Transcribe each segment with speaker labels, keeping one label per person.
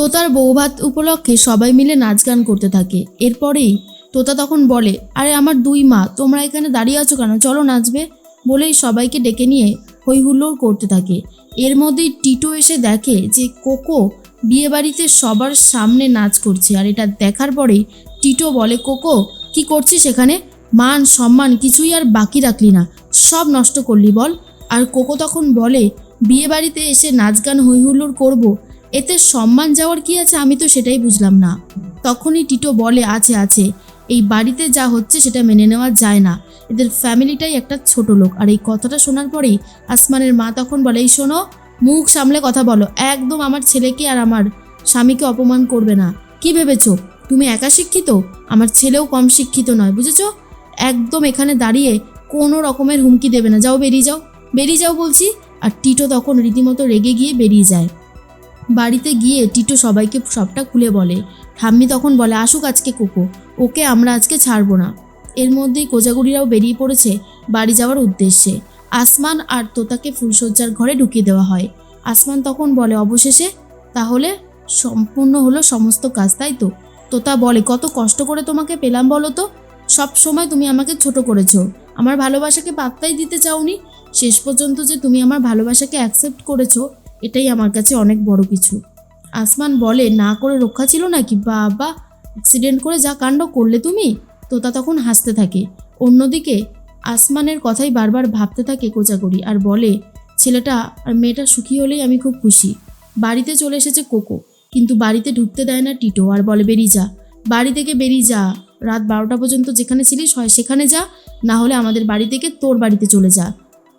Speaker 1: তোতার বৌভাত উপলক্ষে সবাই মিলে নাচ গান করতে থাকে। এরপরেই তোতা তখন বলে, আরে আমার দুই মা, তোমরা এখানে দাঁড়িয়ে আছো কেন? চলো নাচবে। বলেই সবাইকে ডেকে নিয়ে হই হুল্লোড় করতে থাকে। এর মধ্যেই টিটো এসে দেখে যে কোকো বিয়েবাড়িতে সবার সামনে নাচ করছে। আর এটা দেখার পরেই টিটো বলে, কোকো, কি করছিস এখানে? মান, সম্মান কিছুই আর বাকি রাখলি না। সব নষ্ট করলি বল। আর কোকো তখন বলে, বিয়েবাড়িতে এসে নাচ গান হই হুল্লোড় করব? এতে সম্মান যাওয়ার কি আছে আমি তো সেটাই বুঝলাম না। তখনই টিটো বলে, আছে আছে। এই বাড়িতে যা হচ্ছে সেটা মেনে নেওয়া যায় না। এদের ফ্যামিলিটাই একটা ছোট লোক। আর এই কথাটা শোনার পরেই আসমানের মা তখন বলে, এই শোনো, মুখ সামলে কথা বলো। একদম আমার ছেলেকে আর আমার স্বামীকে অপমান করবে না। কি ভেবেছো? তুমি একা শিক্ষিত? আমার ছেলেও কম শিক্ষিত নয়, বুঝেছ? একদম এখানে দাঁড়িয়ে কোনো রকমের হুমকি দেবে না। যাও, বেরিয়ে যাও। বেরিয়ে যাও বলছি। আর টিটো তখন রীতিমতো রেগে গিয়ে বেরিয়ে যায়। বাড়িতে গিয়ে টিটো সবাইকে সবটা খুলে বলে। ঠাম্মি তখন বলে, আসুক আজকে কোকো, ওকে আমরা আজকে ছাড়বো না। এর মধ্যেই কোজাগুড়িরাও বেরিয়ে পড়েছে বাড়ি যাওয়ার উদ্দেশ্যে। আসমান আর তোতাকে ফুলশয্যার ঘরে ঢুকিয়ে দেওয়া হয়। আসমান তখন বলে, অবশেষে? তাহলে সম্পূর্ণ হলো সমস্ত কাজ, তাই তো? তোতা বলে, কত কষ্ট করে তোমাকে পেলাম বলো তো? সব সময় তুমি আমাকে ছোট করেছ। আমার ভালোবাসাকে পাত্তাই দিতে চাওনি। শেষ পর্যন্ত যে তুমি আমার ভালোবাসাকে অ্যাকসেপ্ট করেছ এটাই আমার কাছে অনেক বড় কিছু। আসমান বলে, না করে রক্ষা ছিল নাকি? বাবা অ্যাক্সিডেন্ট করে যা কাণ্ড করলে তুমি? তোতা তখন হাসতে থাকে। অন্যদিকে, আসমানের কথাই বারবার ভাবতে থাকে কোচাকরি আর বলে, ছেলেটা আর মেয়েটা সুখী হলেই আমি খুব খুশি। বাড়িতে চলে এসেছে কোকো, কিন্তু বাড়িতে ঢুকতে দেয় না টিটো আর বলে, বেরিয়ে যা। বাড়ি থেকে বেরিয়ে যা। রাত বারোটা পর্যন্ত যেখানে ছিলিস হয় সেখানে যা। না হলে আমাদের বাড়ি থেকে তোর বাড়িতে চলে যা।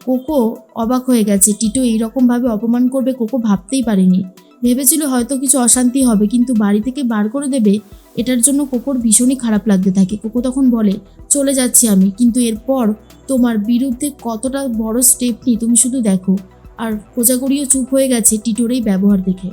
Speaker 1: কোকো অবাক হয়ে গেছে। টিটো এইরকমভাবে অপমান করবে কোকো ভাবতেই পারেনি। ভেবেছিল হয়তো কিছু অশান্তি হবে, কিন্তু বাড়ি থেকে বার করে দেবে, এটার জন্য কোকোর ভীষণই খারাপ লাগতে থাকে। কোকো তখন বলে, চলে যাচ্ছি আমি, কিন্তু এরপর তোমার বিরুদ্ধে কতটা বড় স্টেপ নিই তুমি শুধু দেখো। আর কোজাগরিও চুপ হয়ে গেছে টিটোর এই ব্যবহার দেখে।